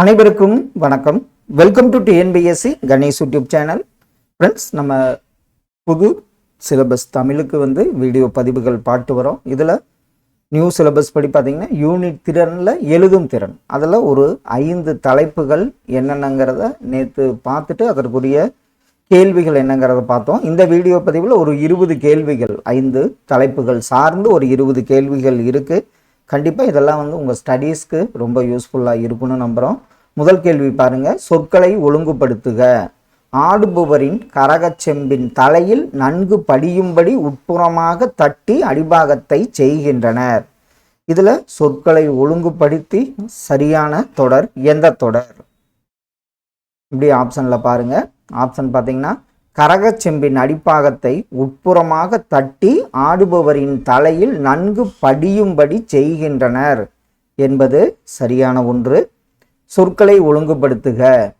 அனைவருக்கும் வணக்கம். Welcome to TNPSC Ganesh YouTube channel friends நம்ம புது சிலபஸ் தமிழுக்கு வந்து வீடியோ பதிவுகள் பாட்டு வரோம். இதில் நியூ சிலபஸ் படி பார்த்திங்கன்னா யூனிட் திறனில் எழுதும் திறன். அதில் ஒரு ஐந்து தலைப்புகள் என்னென்னங்கிறத நேற்று பார்த்துட்டு அதற்குரிய கேள்விகள் என்னங்கிறத பார்த்தோம். இந்த வீடியோ பதிவில் ஒரு இருபது கேள்விகள் ஐந்து தலைப்புகள் சார்ந்து ஒரு இருபது கேள்விகள் இருக்குது கண்டிப்பாக இதெல்லாம் வந்து உங்கள் ஸ்டடீஸ்க்கு ரொம்ப யூஸ்ஃபுல்லாக இருக்குன்னு நம்புகிறோம் முதல் கேள்வி பாருங்கள் சொற்களை ஒழுங்குபடுத்துக. ஆடுபவரின் கரகச்செம்பின் தலையில் நன்கு படியும்படி உட்புறமாக தட்டி அடிபாகத்தை செய்கின்றனர். இதில் சொற்களை ஒழுங்குபடுத்தி சரியான தொடர் எந்த தொடர்? இப்படி ஆப்ஷனில் பாருங்கள் ஆப்ஷன் பார்த்தீங்கன்னா கரகச்செம்பின் அடிப்பாகத்தை உட்புறமாக தட்டி ஆடுபவரின் தலையில் நன்கு படியும்படி செய்கின்றனர். என்பது சரியான ஒன்று. சொற்களை ஒழுங்குபடுத்துக.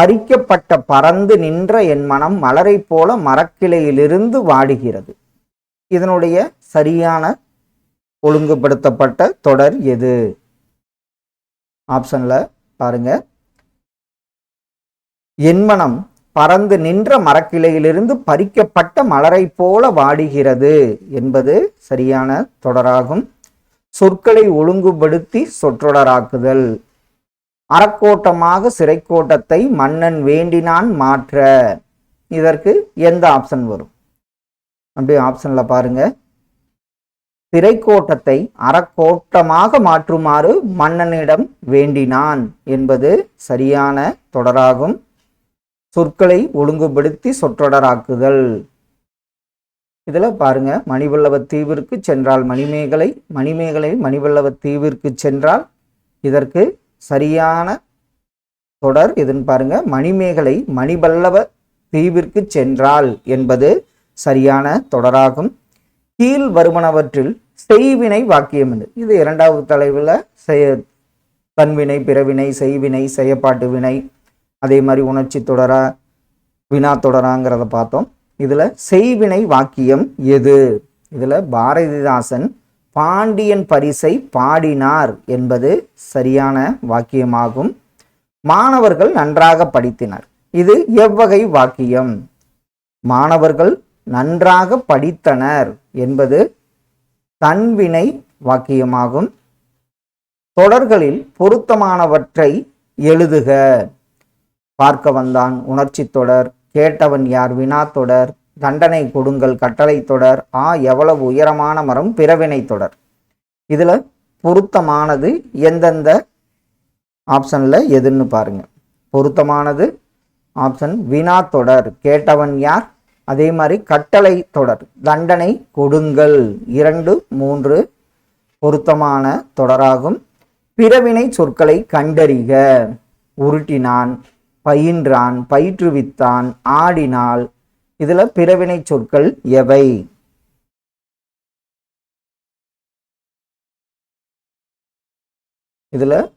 பறிக்கப்பட்ட பறந்து நின்ற என் மனம் மலரை போல மரக்கிளையிலிருந்து வாடுகிறது. இதனுடைய சரியான ஒழுங்குபடுத்தப்பட்ட தொடர் எது? ஆப்ஷன்ல பாருங்க. என் மனம் பறந்து நின்ற மரக்கிளையிலிருந்து பறிக்கப்பட்ட மலரை போல வாடுகிறது என்பது சரியான தொடராகும். சொற்களை ஒழுங்குபடுத்தி சொற்றொடராக்குதல். அறக்கோட்டமாக சிறைக்கோட்டத்தை மன்னன் வேண்டினான் மாற்ற. இதற்கு எந்த ஆப்ஷன் வரும்? அப்படியே ஆப்ஷன்ல பாருங்க. திரைக்கோட்டத்தை அறக்கோட்டமாக மாற்றுமாறு மன்னனிடம் வேண்டினான் என்பது சரியான தொடராகும். சொற்களை ஒழுங்குபடுத்தி சொற்றொடராக்குதல். இதில் பாருங்க மணிவல்லவ தீவிற்கு சென்றால் மணிமேகலை மணிமேகலை மணிவல்லவ தீவிற்கு சென்றால் இதற்கு சரியான தொடர் எதுன்னு பாருங்க மணிமேகலை மணிவல்லவ தீவிற்கு சென்றால் என்பது சரியான தொடராகும். கீழ் வருவனவற்றில் செய்வினை வாக்கியம் என்று இது இரண்டாவது தலைவில் செய தன்வினை பிறவினை செய்வினை செயப்பாட்டு வினை அதே மாதிரி உணர்ச்சி தொடரா வினா தொடராங்கிறத பார்த்தோம். இதில் செய்வினை வாக்கியம் எது? இதில் பாரதிதாசன் பாண்டியன் பரிசை பாடினார் என்பது சரியான வாக்கியமாகும். மாணவர்கள் நன்றாக படித்தினர். இது எவ்வகை வாக்கியம்? மாணவர்கள் நன்றாக படித்தனர் என்பது தன்வினை வாக்கியமாகும். தொடர்களில் பொருத்தமானவற்றை எழுதுக. பார்க்க வந்தான் உணர்ச்சி தொடர். கேட்டவன் யார்? வினா தொடர். தண்டனை கொடுங்கள் கட்டளை தொடர். ஆ எவ்வளவு உயரமான மரம் பிறவினை தொடர். இதில் பொருத்தமானது எந்தெந்த ஆப்ஷனில் எதுன்னு பாருங்க. பொருத்தமானது ஆப்ஷன் வினா தொடர். கேட்டவன் யார்? அதே மாதிரி கட்டளை தொடர். தண்டனை கொடுங்கள். இரண்டு மூன்று பொருத்தமான தொடராகும். பிறவினை சொற்களை கண்டறிக. உருட்டினான். பயின்றான் பயிற்றுவித்தான் ஆடினாள். இதுல பிறவினை சொற்கள் எவை? இதுல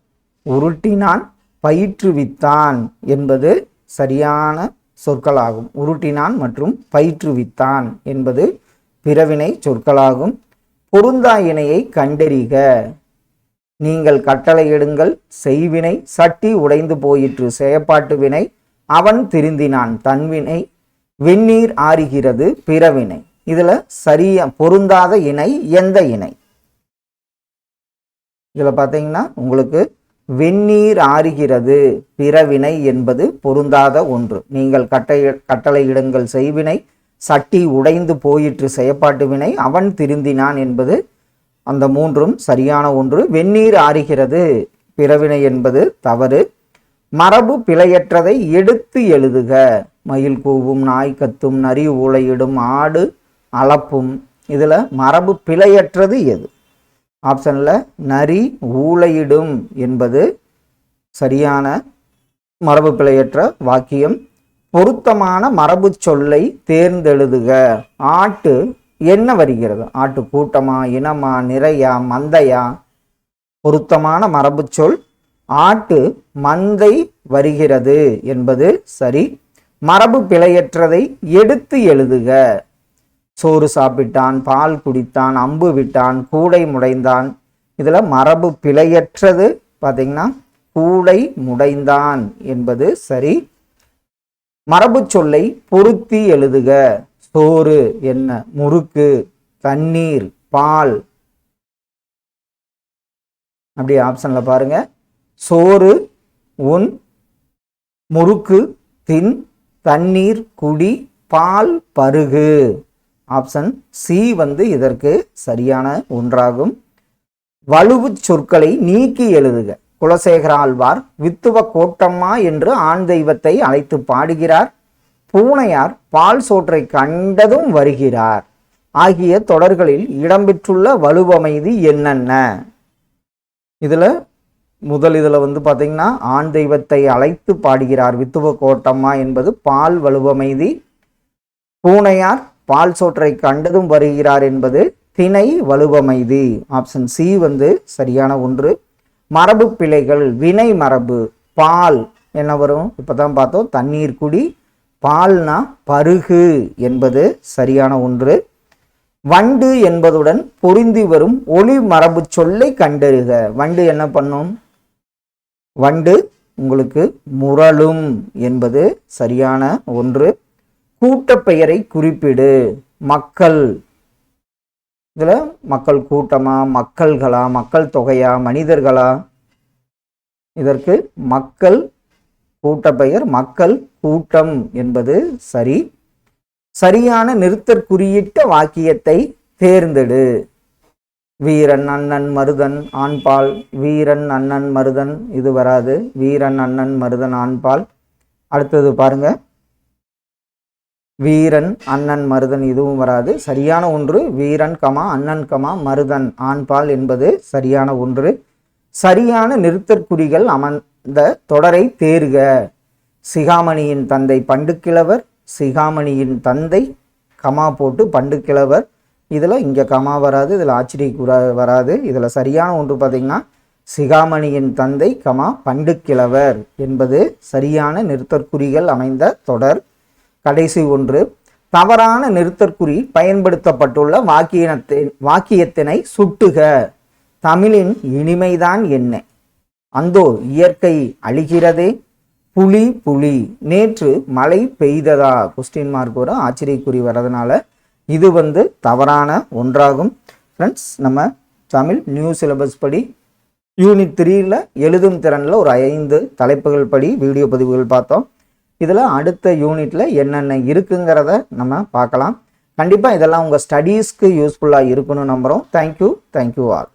உருட்டினான் பயிற்றுவித்தான் என்பது சரியான சொற்களாகும். உருட்டினான் மற்றும் பயிற்றுவித்தான் என்பது பிறவினை சொற்களாகும். பொருந்தா இணையை கண்டறிக. நீங்கள் கட்டளையிடுங்கள் செய்வினை சட்டி உடைந்து போயிற்று செயப்பாட்டு வினை. அவன் திருந்தினான் தன்வினை வெந்நீர் ஆறுகிறது பிறவினை. இதுல சரியா பொருந்தாத இணை எந்த இணை? இதுல பாத்தீங்கன்னா உங்களுக்கு வெந்நீர் ஆறுகிறது பிறவினை என்பது பொருந்தாத ஒன்று. நீங்கள் கட்டை கட்டளையிடுங்கள் செய்வினை. சட்டி உடைந்து போயிற்று செயப்பாட்டு வினை. அவன் திருந்தினான் என்பது அந்த மூன்றும் சரியான ஒன்று. வெந்நீர் ஆறுகிறது. பிறவினை என்பது தவறு. மரபு பிழையற்றதை எடுத்து எழுதுக. மயில் கூவும் நாய் கத்தும் நரி ஊளையிடும் ஆடு அளப்பும். இதில் மரபு பிழையற்றது எது? ஆப்ஷனில் நரி ஊளையிடும் என்பது சரியான மரபு பிழையற்ற வாக்கியம். பொருத்தமான மரபு சொல்லை தேர்ந்தெழுதுக. ஆட்டு என்ன வருகிறது? ஆட்டு கூட்டமா இனமா நிறையா மந்தையா? பொருத்தமான மரபு சொல் ஆட்டு மந்தை வருகிறது என்பது சரி. மரபு பிழையற்றதை எடுத்து எழுதுக. சோறு சாப்பிட்டான் பால் குடித்தான் அம்பு விட்டான் கூடை முடைந்தான். இதில் மரபு பிழையற்றது பார்த்தீங்கன்னா கூடை முடைந்தான் என்பது சரி. மரபு சொல்லை பொருத்தி எழுதுக. சோறு என்ன? முறுக்கு தண்ணீர் பால். அப்படி ஆப்ஷன்ல பாருங்க. சோறு உன் முறுக்கு தின் தண்ணீர் குடி பால் பருகு. ஆப்ஷன் சி வந்து இதற்கு சரியான ஒன்றாகும். வலுவு சொற்களை நீக்கி எழுதுக. குலசேகர ஆழ்வார் வித்துவ கோட்டம்மா என்று ஆண் தெய்வத்தை அழைத்து பாடுகிறார். பூனையார் பால் சோற்றை கண்டதும் வருகிறார். ஆகிய தொடர்களில் இடம்பெற்றுள்ள வலுவமைதி என்னென்ன? இதில் முதல் இதில் வந்து பார்த்தீங்கன்னா ஆண் தெய்வத்தை அழைத்து பாடுகிறார் வித்துவ கோட்டம்மா என்பது பால் வலுவமைதி. பூனையார் பால் சோற்றை கண்டதும் வருகிறார் என்பது திணை வலுவமைதி. ஆப்ஷன் சி வந்து சரியான ஒன்று. மரபு பிழைகள் வினை மரபு பால் என்ன வரும்? இப்போ தான் பார்த்தோம் தண்ணீர் குடி பால்னா பருகு என்பது சரியான ஒன்று. வண்டு என்பதுடன் பொருந்தி வரும் ஒளி மரபு சொல்லை கண்டறிக. வண்டு என்ன பண்ணும்? வண்டு உங்களுக்கு முரளும் என்பது சரியான ஒன்று. கூட்டப்பெயரை குறிப்பிடு. மக்கள். இதில் மக்கள் கூட்டமா மக்கள்களா மக்கள் தொகையா மனிதர்களா? இதற்கு மக்கள் கூட்டப்பெயர் மக்கள் கூட்டம் என்பது சரி. சரியான நிறுத்தற்குறியிட்ட வாக்கியத்தை தேர்ந்தெடு. வீரன் அண்ணன் மருதன் ஆண்பால் வீரன் அண்ணன் மருதன் இது வராது. வீரன் அண்ணன் மருதன் ஆண்பால். அடுத்தது பாருங்க. வீரன் அண்ணன் மருதன் இதுவும் வராது. சரியான ஒன்று வீரன் கமா அண்ணன் கமா மருதன் ஆண்பால் என்பது சரியான ஒன்று. சரியான நிறுத்தற்குறிகள் இந்த தொடரை தேர்க. சிகாமணியின் தந்தை பண்டுக்கிழவர் சிகாமணியின் தந்தை கமா போட்டு பண்டுக்கிழவர். இதில் இங்கே கமா வராது இதில் ஆச்சரிய வராது. இதில் சரியான ஒன்று பார்த்தீங்கன்னா சிகாமணியின் தந்தை கமா பண்டுக்கிழவர் என்பது சரியான நிறுத்தற்குறிகள் அமைந்த தொடர். கடைசி ஒன்று தவறான நிறுத்தற்குறி பயன்படுத்தப்பட்டுள்ள வாக்கியத்தின் வாக்கியத்தினை சுட்டுக. தமிழின் இனிமைதான் என்ன? அந்தோ இயற்கை அழிகிறதே. புலி புலி. நேற்று மழை பெய்ததா? கொஸ்டின் மார்க் வரும் ஆச்சரியக்குறி வர்றதுனால இது வந்து தவறான ஒன்றாகும். ஃப்ரெண்ட்ஸ் நம்ம தமிழ் நியூ சிலபஸ் படி யூனிட் த்ரீல எழுதும் திறனில் ஒரு ஐந்து தலைப்புகள் படி வீடியோ பதிவுகள் பார்த்தோம். இதில் அடுத்த யூனிட்டில் என்னென்ன இருக்குங்கிறத நம்ம பார்க்கலாம். கண்டிப்பாக இதெல்லாம் உங்கள் ஸ்டடீஸ்க்கு யூஸ்ஃபுல்லாக இருக்குன்னு நம்புகிறோம் தேங்க்யூ தேங்க்யூ ஆல்